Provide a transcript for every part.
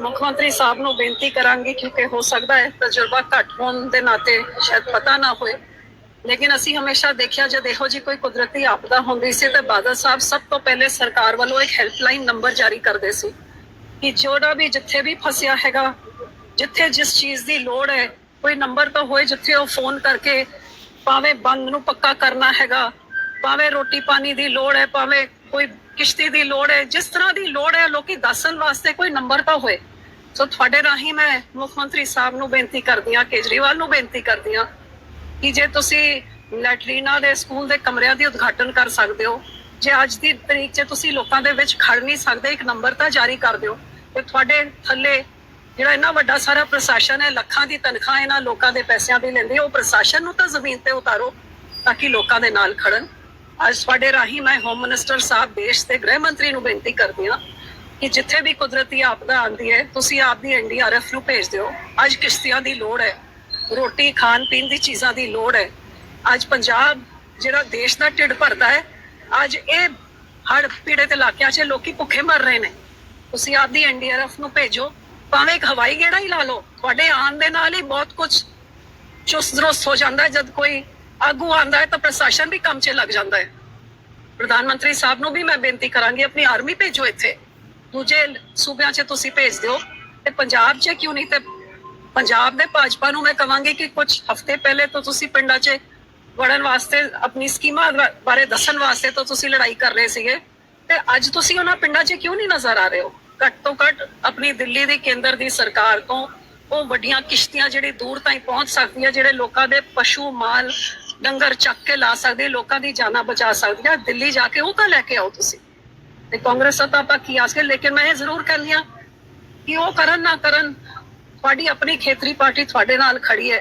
ਮੁੱਖ ਮੰਤਰੀ ਸਾਹਿਬ ਨੂੰ ਬੇਨਤੀ ਕਰਾਂਗੀ ਕਿਉਂਕਿ ਹੋ ਸਕਦਾ ਹੈ ਤਜਰਬਾ ਘੱਟ ਹੋਣ ਦੇ ਨਾਤੇ ਸ਼ਾਇਦ ਪਤਾ ਨਾ ਹੋਏ। ਲੇਕਿਨ ਅਸੀਂ ਹਮੇਸ਼ਾ ਦੇਖਿਆ, ਜਦ ਇਹੋ ਜੀ ਕੋਈ ਕੁਦਰਤੀ ਆਪਦਾ ਹੁੰਦੀ ਸੀ ਤੇ ਬਾਦਲ ਸਾਹਿਬ ਸਭ ਤੋਂ ਪਹਿਲੇ ਸਰਕਾਰ ਵੱਲੋਂ ਇੱਕ ਹੈਲਪਲਾਈਨ ਨੰਬਰ ਜਾਰੀ ਕਰਦੇ ਸੀ ਕਿ ਜੋੜਾ ਵੀ ਜਿੱਥੇ ਵੀ ਫਸਿਆ ਹੈਗਾ, ਜਿੱਥੇ ਜਿਸ ਚੀਜ਼ ਦੀ ਲੋੜ ਹੈ, ਕੋਈ ਨੰਬਰ ਤਾਂ ਹੋਏ ਜਿੱਥੇ ਉਹ ਫੋਨ ਕਰਕੇ ਭਾਵੇਂ ਬੰਦ ਨੂੰ ਪੱਕਾ ਕਰਨਾ ਹੈਗਾ, ਭਾਵੇਂ ਰੋਟੀ ਪਾਣੀ ਦੀ ਲੋੜ ਹੈ, ਭਾਵੇਂ ਕੋਈ ਕਿਸ਼ਤੀ ਦੀ ਲੋੜ ਹੈ, ਜਿਸ ਤਰ੍ਹਾਂ ਦੀ ਲੋੜ ਹੈ, ਲੋਕੀ ਦੱਸਣ ਵਾਸਤੇ ਕੋਈ ਨੰਬਰ ਤਾਂ ਹੋਏ। ਸੋ ਤੁਹਾਡੇ ਰਾਹੀਂ ਮੈਂ ਮੁੱਖ ਮੰਤਰੀ ਸਾਹਿਬ ਨੂੰ ਬੇਨਤੀ ਕਰਦੀ ਹਾਂ, ਕੇਜਰੀਵਾਲ ਨੂੰ ਬੇਨਤੀ ਕਰਦੀ ਹਾਂ ਕਿ ਜੇ ਤੁਸੀਂ ਲੈਟਰੀਨਾ ਦੇ ਸਕੂਲ ਦੇ ਕਮਰਿਆਂ ਦੀ ਉਦਘਾਟਨ ਕਰ ਸਕਦੇ ਹੋ, ਜੇ ਅੱਜ ਦੀ ਤਰੀਕ 'ਚ ਤੁਸੀਂ ਲੋਕਾਂ ਦੇ ਵਿੱਚ ਖੜ ਨਹੀਂ ਸਕਦੇ, ਇੱਕ ਨੰਬਰ ਤਾਂ ਜਾਰੀ ਕਰ ਦਿਓ। ਤੇ ਤੁਹਾਡੇ ਥੱਲੇ ਜਿਹੜਾ ਇੰਨਾ ਵੱਡਾ ਸਾਰਾ ਪ੍ਰਸ਼ਾਸਨ ਹੈ, ਲੱਖਾਂ ਦੀ ਤਨਖਾਹ ਇਹਨਾਂ ਲੋਕਾਂ ਦੇ ਪੈਸਿਆਂ ਦੀ ਲੈਂਦੀ ਉਹ ਪ੍ਰਸ਼ਾਸਨ ਨੂੰ ਤਾਂ ਜ਼ਮੀਨ ਤੇ ਉਤਾਰੋ, ਤਾਂ ਕਿ ਲੋਕਾਂ ਦੇ ਨਾਲ ਖੜਨ। ਅੱਜ ਤੁਹਾਡੇ ਰਾਹੀਂ ਮੈਂ ਹੋਮ ਮਿਨਿਸਟਰ ਸਾਹਿਬ, ਦੇਸ਼ ਦੇ ਗ੍ਰਹਿ ਮੰਤਰੀ ਨੂੰ ਬੇਨਤੀ ਕਰਦੀ ਹਾਂ ਕਿ ਜਿੱਥੇ ਵੀ ਕੁਦਰਤੀ ਆਪਦਾ ਆਉਂਦੀ ਹੈ, ਤੁਸੀਂ ਆਪਦੀ ਐਨਡੀਆਰਐਫ ਨੂੰ ਭੇਜ ਦਿਓ। ਅੱਜ ਕਿਸ਼ਤੀਆਂ ਦੀ ਲੋੜ ਹੈ, ਰੋਟੀ, ਖਾਣ ਪੀਣ ਦੀ ਚੀਜ਼ਾਂ ਦੀ ਲੋੜ ਹੈ। ਅੱਜ ਪੰਜਾਬ ਜਿਹੜਾ ਦੇਸ਼ ਦਾ ਢਿੱਡ ਭਰਦਾ ਹੈ, ਅੱਜ ਇਹ ਹੜ ਪੀੜਤ ਇਲਾਕਿਆਂ 'ਚ ਲੋਕੀ ਭੁੱਖੇ ਮਰ ਰਹੇ ਨੇ। ਤੁਸੀਂ ਆਪਦੀ ਐਨਡੀਆਰਐਫ ਨੂੰ ਭੇਜੋ, ਭਾਵੇਂ ਇੱਕ ਹਵਾਈ ਗੇੜਾ ਹੀ ਲਾ ਲਓ, ਤੁਹਾਡੇ ਆਉਣ ਦੇ ਨਾਲ ਹੀ ਬਹੁਤ ਕੁਝ ਚੁਸਤ ਦਰੁਸਤ ਹੋ ਜਾਂਦਾ ਜਦ ਕੋਈ ਆਗੂ ਆਂਦਾ ਹੈ ਤਾਂ ਪ੍ਰਸ਼ਾਸਨ ਵੀ ਕੰਮ 'ਚ ਲੱਗ ਜਾਂਦਾ ਹੈ। ਪ੍ਰਧਾਨ ਮੰਤਰੀ ਸਾਹਿਬ ਨੂੰ ਵੀ ਮੈਂ ਬੇਨਤੀ ਕਰਾਂਗੀ, ਆਪਣੀ ਆਰਮੀ ਭੇਜੋ ਇੱਥੇ। ਦੂਜੇ ਸੂਬਿਆਂ 'ਚ ਤੁਸੀਂ ਭੇਜ ਦਿਓ। ਤੇ ਪੰਜਾਬ 'ਚ ਕਿਉਂ ਨਹੀਂ ਤੇ ਪੰਜਾਬ ਦੇ ਭਾਜਪਾ ਨੂੰ ਮੈਂ ਕਹਾਂਗੀ ਕਿ ਕੁਝ ਹਫ਼ਤੇ ਪਹਿਲੇ ਤੋਂ ਤੁਸੀਂ ਪਿੰਡਾਂ 'ਚ ਵੜਨ ਵਾਸਤੇ, ਆਪਣੀ ਸਕੀਮਾਂ ਬਾਰੇ ਦੱਸਣ ਵਾਸਤੇ ਤੋਂ ਤੁਸੀਂ ਲੜਾਈ ਕਰ ਰਹੇ ਸੀਗੇ। ਤੇ ਅੱਜ ਤੁਸੀਂ ਉਹਨਾਂ ਪਿੰਡਾਂ 'ਚ ਕਿਉਂ ਨਹੀਂ ਨਜ਼ਰ ਆ ਰਹੇ ਹੋ? ਘੱਟ ਤੋਂ ਘੱਟ ਆਪਣੀ ਦਿੱਲੀ ਦੀ ਕੇਂਦਰ ਦੀ ਸਰਕਾਰ ਤੋਂ ਉਹ ਵੱਡੀਆਂ ਕਿਸ਼ਤੀਆਂ ਜਿਹੜੀ ਦੂਰ ਤਾਈਂ ਪਹੁੰਚ ਸਕਦੀਆਂ, ਜਿਹੜੇ ਲੋਕਾਂ ਦੇ ਪਸ਼ੂ ਮਾਲ ਡੰਗਰ ਚੱਕ ਕੇ ਲਾ ਸਕਦੇ, ਲੋਕਾਂ ਦੀ ਜਾਨਾਂ ਬਚਾ ਸਕਦੀਆਂ ਦਿੱਲੀ ਜਾ ਕੇ ਉਹ ਤਾਂ ਲੈ ਕੇ ਆਓ ਤੁਸੀਂ। ਤੇ ਕਾਂਗਰਸ ਤਾਂ ਆਪਾਂ ਕੀ ਆਸ ਕਰ ਲੇਕਿਨ ਮੈਂ ਇਹ ਜ਼ਰੂਰ ਕਹਿੰਦੀ ਹਾਂ ਕਿ ਉਹ ਕਰਨ ਨਾ ਕਰਨ, ਤੁਹਾਡੀ ਆਪਣੀ ਖੇਤਰੀ ਪਾਰਟੀ ਤੁਹਾਡੇ ਨਾਲ ਖੜੀ ਹੈ।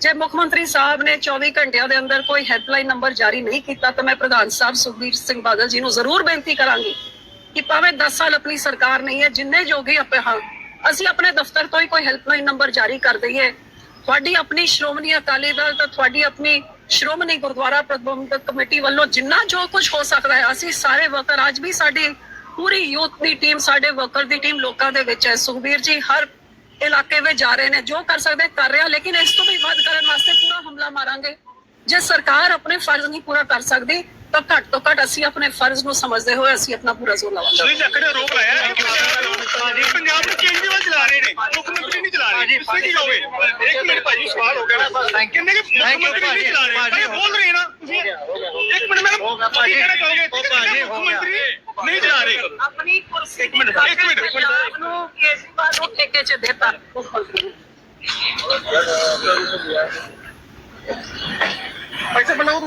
ਜੇ ਮੁੱਖ ਮੰਤਰੀ ਸਾਹਿਬ ਨੇ 24 ਘੰਟਿਆਂ ਦੇ ਅੰਦਰ ਕੋਈ ਹੈਲਪਲਾਈਨ ਨੰਬਰ ਜਾਰੀ ਨਹੀਂ ਕੀਤਾ, ਤਾਂ ਮੈਂ ਪ੍ਰਧਾਨ ਸਾਹਿਬ ਸੁਖਬੀਰ ਸਿੰਘ ਬਾਦਲ ਜੀ ਨੂੰ ਜ਼ਰੂਰ ਬੇਨਤੀ ਕਰਾਂਗੀ ਕਿ ਭਾਵੇਂ 10 ਸਾਲ ਆਪਣੀ ਸਰਕਾਰ ਨਹੀਂ ਹੈ, ਜਿੰਨੇ ਜੋਗੇ ਆਪੇ ਹਾਂ, ਅਸੀਂ ਆਪਣੇ ਦਫ਼ਤਰ ਤੋਂ ਹੀ ਕੋਈ ਹੈਲਪਲਾਈਨ ਨੰਬਰ ਜਾਰੀ ਕਰ ਦਈਏ। ਤੁਹਾਡੀ ਆਪਣੀ ਸ਼੍ਰੋਮਣੀ ਅਕਾਲੀ ਦਲ ਤਾਂ ਤੁਹਾਡੀ ਆਪਣੀ ਸ਼੍ਰੋਮਣੀ ਗੁਰਦੁਆਰਾ ਪ੍ਰਬੰਧਕ ਕਮੇਟੀ ਵੱਲੋਂ ਜਿੰਨਾ ਜੋ ਕੁਝ ਹੋ ਸਕਦਾ ਹੈ ਅਸੀਂ ਸਾਰੇ ਵਰਕਰ ਅੱਜ ਵੀ ਸਾਡੀ ਪੂਰੀ ਯੂਥ ਦੀ ਟੀਮ ਸਾਡੇ ਵਰਕਰ ਦੀ ਟੀਮ ਲੋਕਾਂ ਦੇ ਵਿੱਚ ਹੈ। ਸੁਖਬੀਰ ਜੀ ਹਰ ਇਲਾਕੇ ਵਿੱਚ ਜਾ ਰਹੇ ਨੇ ਜੋ ਕਰ ਸਕਦੇ ਕਰ ਰਿਹਾ ਲੇਕਿਨ ਇਸ ਤੋਂ ਵੀ ਵੱਧ ਕਰਨ ਵਾਸਤੇ ਪੂਰਾ ਹਮਲਾ ਮਾਰਾਂਗੇ। ਜੇ ਸਰਕਾਰ ਆਪਣੇ ਫਰਜ਼ ਨਹੀਂ ਪੂਰਾ ਕਰ ਸਕਦੀ ਤਾਂ ਘੱਟ ਤੋਂ ਘੱਟ ਅਸੀਂ ਆਪਣੇ ਫਰਜ਼ ਨੂੰ ਸਮਝਦੇ ਹੋਏ ਅਸੀਂ ਆਪਣਾ ਪੂਰਾ ਜ਼ੋਰ ਲਾਵਾਂਗੇ। ਤੁਸੀਂ ਜੱਕੜੇ ਰੋਕ ਲਾਇਆ ਹੈ। ਪੰਜਾਬ ਨੂੰ ਕੇਜਰੀਵਾਲ ਚਲਾ ਰਹੇ ਨੇ। ਮੁੱਖ ਮੰਤਰੀ ਤੁਸੀਂ ਕੀ ਕਹੋਗੇ ਇੱਕ ਮਿੰਟ ਭਾਜੀ ਸਵਾਲ ਹੋ ਗਿਆ ਕਿੰਨੇ ਕਿ ਮੁੱਖ ਮੰਤਰੀ ਨਹੀਂ ਚਲਾ ਰਹੇ ਭਾਈ ਬੋਲ ਰਹੇ ਨਾ। ਤੁਸੀਂ ਇੱਕ ਮਿੰਟ ਮੈਡਮ ਤੁਸੀਂ ਕਹਿਣਾ ਚਾਹੋਗੇ ਕਿ ਮੁੱਖ ਮੰਤਰੀ ਨਹੀਂ ਚਲਾ ਰਹੇ? ਆਪਣੀ ਕੁਰਸੀ ਇੱਕ ਮਿੰਟ, ਇੱਕ ਮਿੰਟ, ਨੂੰ ਕੇਜਰੀਵਾਲ ਨੂੰ ਠੇਕੇ 'ਚ ਦੇਤਾ। ਨੇ ਪੈਸੇ ਬਣਾਓ